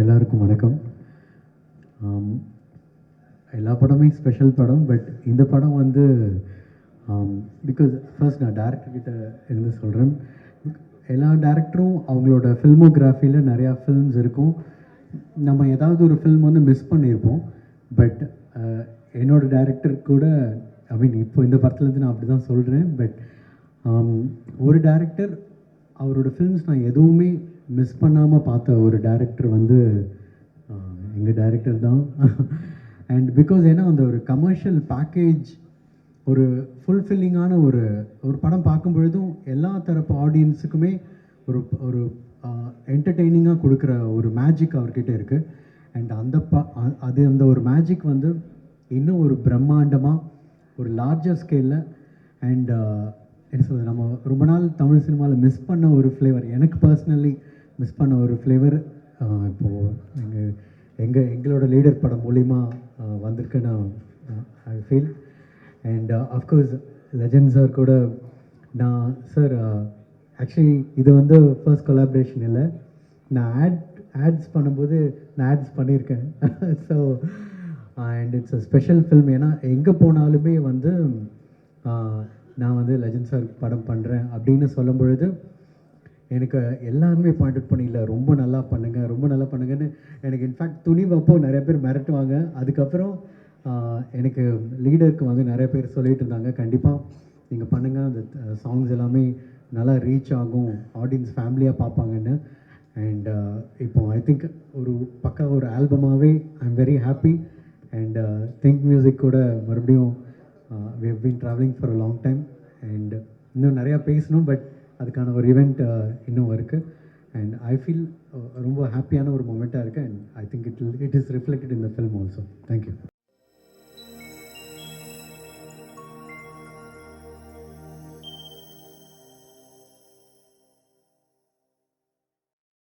எல்லாருக்கும் வணக்கம். எல்லா படமே ஸ்பெஷல் படம் பட் இந்த படம் வந்து பிகாஸ் ஃபர்ஸ்ட் நான் டேரக்டர்கிட்ட இருந்து சொல்கிறேன் எல்லா டேரக்டரும் அவங்களோட ஃபில்மோகிராஃபியில் நிறையா ஃபில்ம்ஸ் இருக்கும். நம்ம ஏதாவது ஒரு ஃபில்ம் வந்து மிஸ் பண்ணியிருப்போம். பட் என்னோடய டேரக்டர் கூட ஐ மீன் இப்போ இந்த படத்துலேருந்து நான் அப்படி தான் சொல்கிறேன் பட் ஒரு டேரக்டர் அவரோட ஃபில்ம்ஸ் நான் எதுவுமே மிஸ் பண்ணாமல் பார்த்த ஒரு டேரக்டர் வந்து எங்கள் டேரக்டர் தான். அண்ட் பிகாஸ் ஏன்னா அந்த ஒரு கமர்ஷியல் பேக்கேஜ் ஒரு ஃபுல்ஃபில்லிங்கான ஒரு ஒரு படம் பார்க்கும் பொழுதும் எல்லா தரப்பு ஆடியன்ஸுக்குமே ஒரு ஒரு என்டர்டெய்னிங்காக கொடுக்குற ஒரு மேஜிக் அவர்கிட்ட இருக்குது அண்ட் அந்த ப அது அந்த ஒரு மேஜிக் வந்து இன்னும் ஒரு பிரம்மாண்டமாக ஒரு லார்ஜர் ஸ்கேலில் அண்ட் என்ன சொல்கிறது நம்ம ரொம்ப நாள் தமிழ் சினிமாவில் மிஸ் பண்ண ஒரு ஃப்ளேவர் எனக்கு பர்சனலி மிஸ் பண்ண ஒரு ஃப்ளேவர் இப்போது எங்கள் எங்கள் எங்களோட லீடர் படம் மூலிமா வந்திருக்குன்னு I feel and of course legend sir கூட நான் சார் ஆக்சுவலி இது வந்து ஃபர்ஸ்ட் கொலாபரேஷன் இல்லை. நான் ஆட் ஆட்ஸ் பண்ணும்போது நான் ஆட்ஸ் பண்ணியிருக்கேன் so and it's a special film ஏன்னா எங்கே போனாலுமே வந்து நான் வந்து லெஜண்ட் சார் படம் பண்ணுறேன் அப்படின்னு சொல்லும் பொழுது எனக்கு எல்லாருமே பாயிண்ட் அவுட் பண்ணிடல ரொம்ப நல்லா பண்ணுங்க ரொம்ப நல்லா பண்ணுங்கன்னு எனக்கு இன்ஃபேக்ட் துணிவப்போ நிறைய பேர் மிரட்டுவாங்க. அதுக்கப்புறம் எனக்கு லீடருக்கு வந்து நிறைய பேர் சொல்லிகிட்டு இருந்தாங்க. கண்டிப்பாக நீங்கள் பண்ணுங்கள் அந்த சாங்ஸ் எல்லாமே நல்லா ரீச் ஆகும் ஆடியன்ஸ் ஃபேமிலியாக பார்ப்பாங்கன்னு. அண்ட் இப்போ ஐ திங்க் ஒரு பக்கா ஒரு ஆல்பமாகவே I am very happy and think music கூட மறுபடியும் we have been travelling for a long time and இன்னும் நிறையா பேசணும் பட் அதுக்கான ஒரு இவெண்ட் இன்னும் இருக்குது அண்ட் ஐ ஃபீல் ரொம்ப ஹாப்பியான ஒரு மொமெண்ட்டாக இருக்குது and I think it it is reflected in the film also thank you